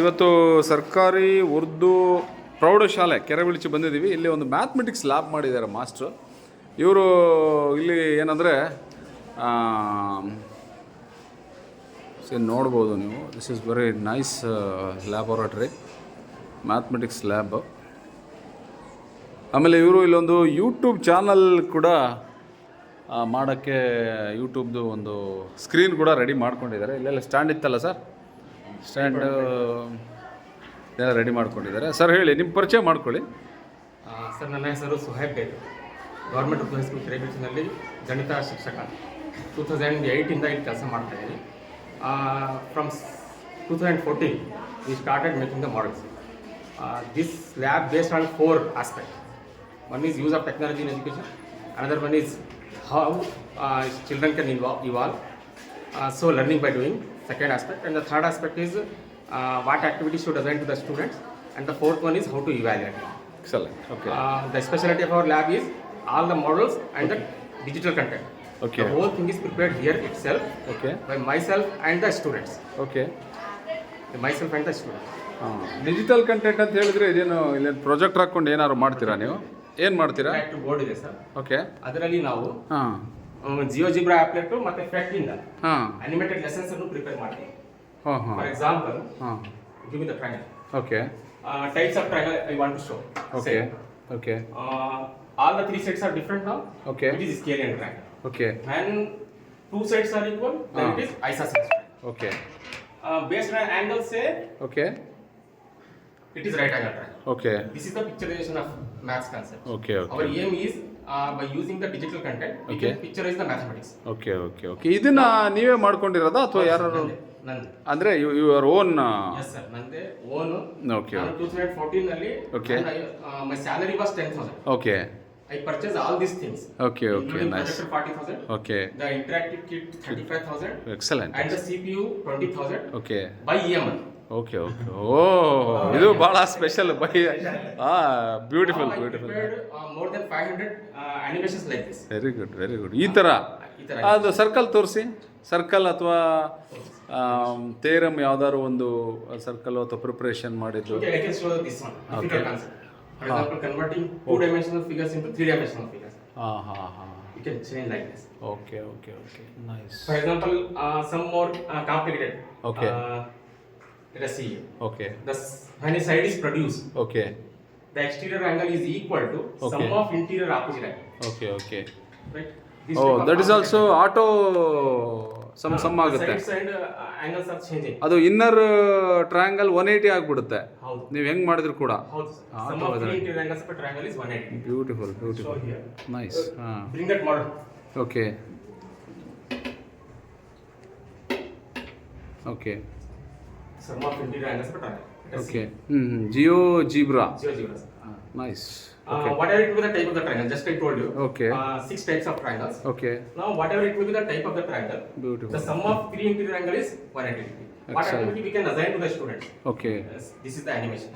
ಇವತ್ತು ಸರ್ಕಾರಿ ಉರ್ದು ಪ್ರೌಢಶಾಲೆ ಕೆರೆಬಿಳಿಚಿ ಬಂದಿದ್ದೀವಿ. ಇಲ್ಲಿ ಒಂದು ಮ್ಯಾಥಮೆಟಿಕ್ಸ್ ಲ್ಯಾಬ್ ಮಾಡಿದ್ದಾರೆ ಮಾಸ್ಟ್ರು. ಇವರು ಇಲ್ಲಿ ಏನಂದರೆ ನೋಡ್ಬೋದು ನೀವು. This is very nice laboratory mathematics lab. ಆಮೇಲೆ ಇವರು ಇಲ್ಲೊಂದು ಯೂಟ್ಯೂಬ್ ಚಾನಲ್ ಕೂಡ ಮಾಡೋಕ್ಕೆ ಯೂಟ್ಯೂಬ್ದು ಒಂದು ಸ್ಕ್ರೀನ್ ಕೂಡ ರೆಡಿ ಮಾಡ್ಕೊಂಡಿದ್ದಾರೆ. ಇಲ್ಲೆಲ್ಲ ಸ್ಟ್ಯಾಂಡ್ ಇತ್ತಲ್ಲ ಸರ್? ಸ್ಟ್ಯಾಂಡ್ ಎಲ್ಲ ರೆಡಿ ಮಾಡ್ಕೊಂಡಿದ್ದಾರೆ. ಸರ್ ಹೇಳಿ ನಿಮ್ಮ ಪರಿಚಯ ಮಾಡ್ಕೊಳ್ಳಿ. ಸರ್, ನನ್ನ ಹೆಸರು Suhaib Baig. Government Urdu high school ಕೆರೆಬೀಚಿನಲ್ಲಿ ಗಣಿತ ಶಿಕ್ಷಕ. ಟೂ ತೌಸಂಡ್ ಏಯ್ಟಿಂದ ಇಲ್ಲಿ ಕೆಲಸ ಮಾಡ್ತಾ ಇದ್ದೀನಿ. From two thousand fourteen we started making the models this lab based on four aspect one is use of technology in education another one is how children can can evolve so learning by doing second aspect and the third aspect is uh, what activities should assign to the students and the fourth one is how to evaluate excellent okay uh, the specialty of our lab is all the models and the digital content Okay. the whole thing is prepared here itself okay by myself and the students okay okay myself and the students ಹಾಂ digital content ಅಂತ ಹೇಳಿದ್ರೆ ಇದೇನು ಇಲ್ಲೇನು project ಹಾಕ್ಕೊಂಡು ಏನಾದ್ರು ಮಾಡ್ತೀರಾ ನೀವು ಏನು ಮಾಡ್ತೀರಾ ಬೋರ್ಡ್ ಇದೆ ಸರ್ ಓಕೆ ಅದರಲ್ಲಿ ನಾವು ಹಾಂ ಜಿಯೋ ಜಿಬ್ರಾ ಆಪ್ಲೆಟ್ ಮತ್ತೆ ಫ್ಯಾಕ್ಟ್ ಇಂದ ಹಾಂ ಅನಿಮೇಟೆಡ್ ಲೆಸನ್ಸ್ ಅನ್ನು ಪ್ರಿಪೇರ್ ಮಾಡ್ತೀವಿ ಹಾಂ ಹಾಂ ಫಾರ್ ಎಕ್ಸಾಂಪಲ್ ಹಾಂ give me the triangle okay uh, types of triangle I want to show. Okay Say, okay uh, all the three sets are different now. Okay. It is scalene triangle. Okay When two sets are equal, then Ah. it is isosceles triangle. Okay Uh, based on angle, say okay it is right angle triangle. Okay This is the picturization of maths concept. Okay Our okay aim is uh, by using the digital content okay picturise the mathematics okay okay okay ಇದನ್ನ ನೀವೇ ಮಾಡ್ಕೊಂಡಿರೋದಾ ಅಥವಾ ಯಾರು ನಂದು ಅಂದ್ರೆ you your own ನಂದೇ own okay too okay my salary was ten thousand okay I purchase all this things okay okay nice forty thousand okay the interactive kit thirty five thousand excellent and the C P okay by E M okay okay ಓ ಇದು ಬಹಳ special by ಆ beautiful beautiful more than 500 animations like this very good very good ಈ ತರ? ಅದು circle ತೋರಿಸಿ. Circle ಅಥವಾ ತೇರಂ ಯಾವ್ದಾದ್ರು ಒಂದು ಸರ್ಕಲ್ ಅಥವಾ ಪ್ರಿಪರೇಷನ್ ಮಾಡಿದ್ದು? Okay okay okay nice for example some more complicated okay here. Okay The s- side is produced, Okay. the exterior angle is equal to Okay. sum of interior opposite angle. Okay. Okay. Right? This Oh, that is complicated- also auto some Uh, some the ಆಗುತ್ತೆ Sides and uh, angles are changing. ಅದು inner triangle one eighty ಆಗ್ಬಿಡುತ್ತೆ ಹೌದು. ನೀವು ಹೆಂಗ್ ಮಾಡಿದ್ರು ಕೂಡ. Ah, Sum of three interior angles of a triangle is 180. Beautiful Show beautiful here. Nice ಹಾಂ Bring that model. Okay okay Sum of interior angles of a triangle. Let us okay ಹ್ಞೂ GeoGebra see. Zero, zero, sir. Nice Uh, okay whatever it may be the type of the triangle, just I told you. Okay. Uh, six types of triangles. Okay Now, whatever it may be the type of the triangle, the beautiful sum of three interior angle is 180 degree. What Excellent. activity we can assign to the students? Okay Yes, this is the animation.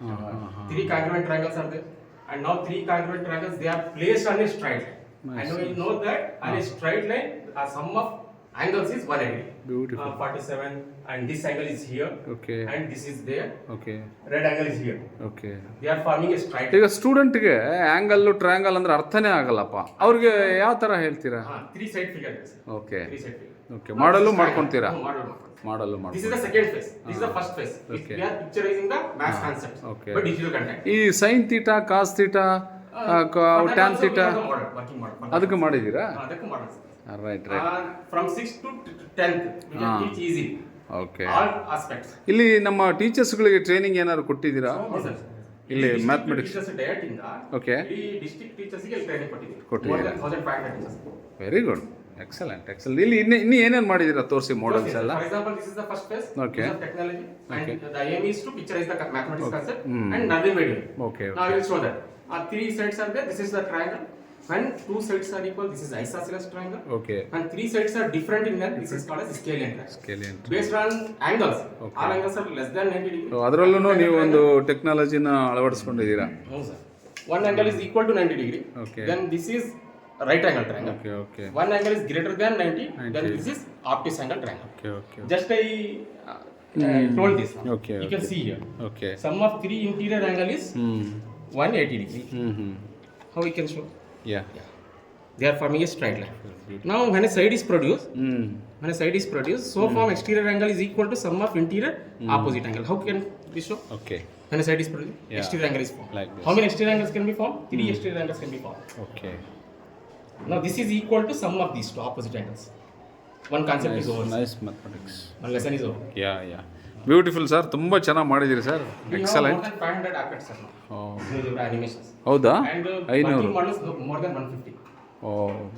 ಹಾಂ ಹಾಂ ಹಾಂ Three congruent triangles are there, and now three congruent triangles they are placed on a straight line. Nice. And we know that on a straight line, the sum of angles is 180. Beautiful. Uh, 47 and this angle is here. Okay. And this is there. Okay. Red angle is here. Okay. They are forming a triangle. ಈಗ ಸ್ಟೂಡೆಂಟ್ಗೆ angle triangle ಅಂದ್ರೆ ಅರ್ಥನೇ ಆಗಲ್ಲಪ್ಪ. ಅವ್ರಿಗೆ ಯಾವ ತರ ಹೇಳ್ತೀರಾ? Three side figure okay okay ಮಾಡಲು ಮಾಡ್ಕೊಂತೀರಾ? ಮಾಡಲು ಮಾಡಿ this is the second phase this is the first phase we are picturising the math concept okay but digital content ಈ sine theta cos theta tan theta ಅದಕ್ಕೆ ಮಾಡಿದೀರಾ ಅದಕ್ಕೆ ಮಾಡಿದ್ರಿ right right ಹಾಂ ಓಕೆ ಇಲ್ಲಿ ನಮ್ಮ ಟೀಚರ್ಸ್ಗಳಿಗೆ ಟ್ರೈನಿಂಗ್ ಏನಾದ್ರು ಕೊಟ್ಟಿದ್ದೀರಾ? ಇಲ್ಲಿ mathematics okay very good excellent excellent ಇಲ್ಲಿ ಇನ್ನೇ ಇನ್ನೂ ಏನೇನು ಮಾಡಿದ್ದೀರಾ ತೋರಿಸಿ ಮಾಡಲ್ಸ್ ಎಲ್ಲ? Okay okay When two sides are equal, this is isosceles triangle. Okay. And three sides are different in length. This is called as scalene triangle. Scalene Based on angles, Okay. all angles are less than 90 degree. ಅದರಲ್ಲೂ ನೀವು ಒಂದು ಟೆಕ್ನಾಲಜಿನ ಅಳವಡಿಸ್ಕೊಂಡಿದ್ದೀರಾ No, sir. One angle is equal to 90 degree. Okay. Then this is right angle triangle. okay okay One angle is greater than 90. Then this is obtuse angle triangle. okay okay Just I uh, told this. now. Okay, You can see here. okay Sum of three interior angle is ಹ್ಞೂ 180 degree. ಹ್ಞೂ ಹ್ಞೂ How we can show? Yeah. They are forming a straight line. Now when a side is produced, mm. when a side is produced, so mm. form exterior angle is equal to sum of interior mm. opposite angle. How can we show? Okay. When a side is produced, yeah. exterior angle is formed. Like this. How many exterior angles can be formed? Three mm. exterior angles can be formed. Okay. Now this is equal to sum of these two opposite angles. One concept nice, is over. Nice mathematics. One lesson is over. Yeah, yeah. Beautiful sir ತುಂಬ ಚೆನ್ನಾಗಿ ಮಾಡಿದ್ದೀರಿ sir excellent than 500 aspects sir, now. New animations. ಹೌದಾ? Uh, ಐನೂರು. 150. ಓ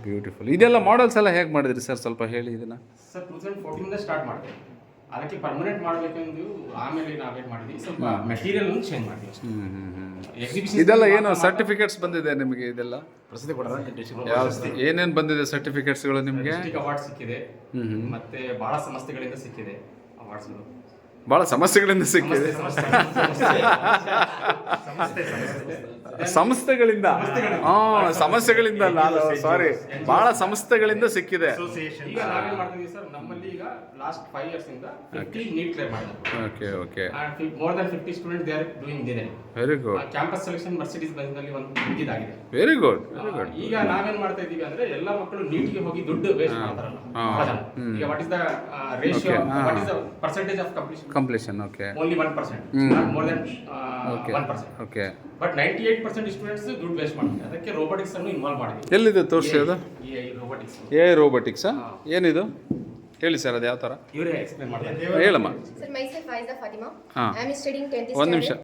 beautiful ಇದೆಲ್ಲ models ಎಲ್ಲ ಹೇಗೆ ಮಾಡಿದ್ರಿ sir ಸ್ವಲ್ಪ ಹೇಳಿ ಇದನ್ನು. ಸರ್ ಟೂ ತೌಸಂಡ್ ಫೋರ್ಟೀನಿಂದ ಸ್ಟಾರ್ಟ್ ಮಾಡಿದೆ. ಅದಕ್ಕೆ ಪರ್ಮನೆಂಟ್ ಮಾಡಬೇಕೆಂದು ಆಮೇಲೆ ನಾವೇನು ಮಾಡಿದ್ವಿ ಸ್ವಲ್ಪ ಮೆಟೀರಿಯಲ್ ಚೇಂಜ್ ಮಾಡಿದ್ವಿ ಎಕ್ಸಿಬಿಷನ್ ಇದೆಲ್ಲ ಏನು ಸರ್ಟಿಫಿಕೇಟ್ಸ್ ಬಂದಿದೆ ನಿಮಗೆ ಇದೆಲ್ಲ? ಪ್ರಸಿದ್ಧಿ ಕೊಡೋದು ಏನೇನು ಬಂದಿದೆ ಸರ್ಟಿಫಿಕೇಟ್ಸ್ಗಳು ನಿಮಗೆ? ಅವಾರ್ಡ್ ಸಿಕ್ಕಿದೆ. ಮತ್ತೆ ಬಹಳ ಸಂಸ್ಥೆಗಳಿಂದ ಸಿಕ್ಕಿದೆ ಅವಾರ್ಡ್ಸ್ಗಳು ಭಾಳ ಸಮಸ್ಯೆಗಳಿಂದ ಸಿಕ್ಕಿದೆ. ಸಂಸ್ಥೆಗಳಿಂದ ಹಾಂ ಸಮಸ್ಯೆಗಳಿಂದ ನಾನು ಸಾರಿ ಭಾಳ ಸಂಸ್ಥೆಗಳಿಂದ ಸಿಕ್ಕಿದೆ. ಈಗ ನಾವೇನ್ ಮಾಡ್ತಿದ್ವಿ ಸರ್ ನಮ್ಮಲ್ಲಿ ಈಗ ಲಾಸ್ಟ್ ಫೈವ್ ಇಯರ್ಸ್ ಇಂದ ಫಿಫ್ಟಿ ನೀಟ್ ಕ್ಲಿಯರ್ ಮಾಡಿದ್ದಾರೆ. Okay okay more than fifty student they are doing ಇದೆ very good campus selection Mercedes ಬಂದಲ್ಲಿ ಒಂದು ಇದಾಗಿದೆ. ವೆರಿ ಗುಡ್ ವೆರಿ ಗುಡ್ ಈಗ ನಾವೇನ್ ಮಾಡ್ತಾ ಇದೀವಿ ಅಂದ್ರೆ ಎಲ್ಲ ಮಕ್ಕಳು ನೀಟ್ಗೆ ಹೋಗಿ ದುಡ್ಡು ವೇಸ್ಟ್ ಮಾಡ್ತಾರಲ್ಲ. ಈಗ what is the ratio what is the percentage of completion completion okay only one percent more more than okay but ninety eight percent students ದುಡ್ಡು ವೇಸ್ಟ್ ಮಾಡ್ತಾರೆ. ಅದಕ್ಕೆ ರೋಬೋಟಿಕ್ಸ್ ಅನ್ನು ಇನ್ವಾಲ್ವ್ ಮಾಡಿದ್ವಿ ಎಲ್ಲಿದೆ ತೋರಿಸಿ ಅದು? ರೋಬೋಟಿಕ್ಸ್ ಎ ರೋಬೋಟಿಕ್ಸಾ ಏನಿದು? ಹೇಳಿ ಸರ್ ಅದು ಯಾವ ಥರ ಇವರೇ ಎಕ್ಸ್ಪ್ಲೇನ್ ಮಾಡ್ತಾರೆ. ಹೇಳಮ್ಮ. Sir, myself Aiza Fatima. Ah. I am studying 10th ಒಂದು standard. ನಿಮಿಷ